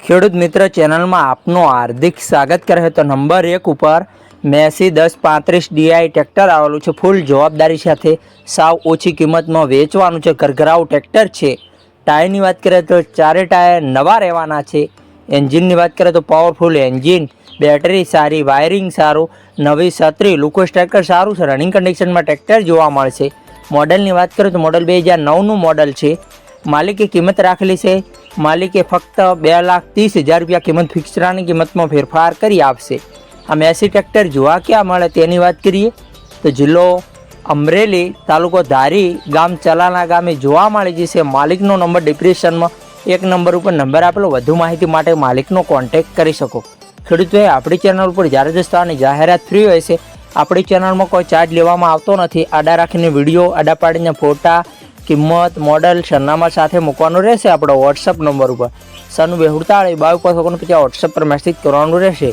ખેડૂત મિત્ર ચેનલમાં આપનું હાર્દિક સ્વાગત કરે છે. તો નંબર એક ઉપર મેસી દસ પાંત્રીસ ડીઆઈ ટ્રેક્ટર આવેલું છે. ફૂલ જવાબદારી સાથે સાવ ઓછી કિંમતમાં વેચવાનું છે. ઘરઘરાવ ટ્રેક્ટર છે. ટાયરની વાત કરીએ તો ચારે ટાયર નવા રહેવાના છે. એન્જિનની વાત કરીએ તો પાવરફુલ એન્જિન બેટરી સારી વાયરિંગ સારું, નવી છત્રી લુકોસ ટ્રેક્ટર સારું છે. રનિંગ કન્ડિશનમાં ટ્રેક્ટર જોવા મળશે. મોડલની વાત કરીએ તો મોડલ બે હજાર નવનું મોડલ છે. માલિકે કિંમત રાખેલી છે. માલિકે ફક્ત બે લાખ ત્રીસ હજાર રૂપિયા કિંમત ફિક્સરાની કિંમતમાં ફેરફાર કરી આપશે. આ મેસી ટ્રેક્ટર જોવા ક્યાં મળે તેની વાત કરીએ તો જિલ્લો અમરેલી તાલુકો ધારી ગામ ચલાના ગામે જોવા મળી જશે માલિકનો નંબર ડિપ્રેશનમાં એક નંબર ઉપર નંબર આપેલો. વધુ માહિતી માટે માલિકનો કોન્ટેક્ટ કરી શકો. ખેડૂતોએ આપણી ચેનલ ઉપર જ્યારે દસ્તાની જાહેરાત ફ્રી હોય છે, આપણી ચેનલમાં કોઈ ચાર્જ લેવામાં આવતો નથી. આડા રાખીને વીડિયો, આડા પાડીને ફોટા કિંમત મોડલ સરનામા સાથે મૂકવાનું રહેશે આપણો વોટ્સઅપ નંબર ઉપર. સન બેહુડતાળી બાવીસ પાંચ ઓગણપચાસ વોટ્સઅપ પર મેસેજ કરવાનું રહેશે.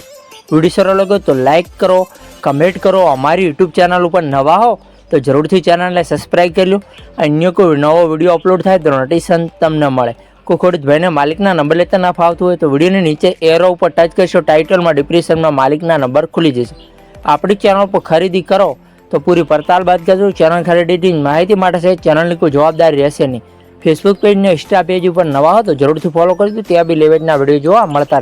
વીડિયો સારો લાગ્યો તો લાઇક કરો કમેન્ટ કરો, અમારી યુટ્યુબ ચેનલ ઉપર નવા હો, તો જરૂરથી ચેનલને સબસ્ક્રાઈબ કરી લો. અન્ય કોઈ નવો વીડિયો અપલોડ થાય તો નોટિફિકેશન તમને મળે. કોઈ ખોડિત ભાઈને માલિકના નંબર લેતા ના ફાવતું હોય તો વિડીયોની નીચે એરો ઉપર ટચ કરશો ટાઇટલમાં ડિપ્રેશનમાં માલિકના નંબર ખુલી જશે. આપણી ચેનલ પર ખરીદી કરો. તો પૂરી પડતાલ બાદ કરજો. ચેનલ ખરીદીની માહિતી માટે છે. ચેનલની કોઈ જવાબદારી રહેશે નહીં. ફેસબુક પેજ ને ઇન્સ્ટા પેજ ઉપર નવા હો તો જરૂરથી ફોલો કરજો. ત્યાં બી લેવેજના વીડિયો જોવા મળતા રહે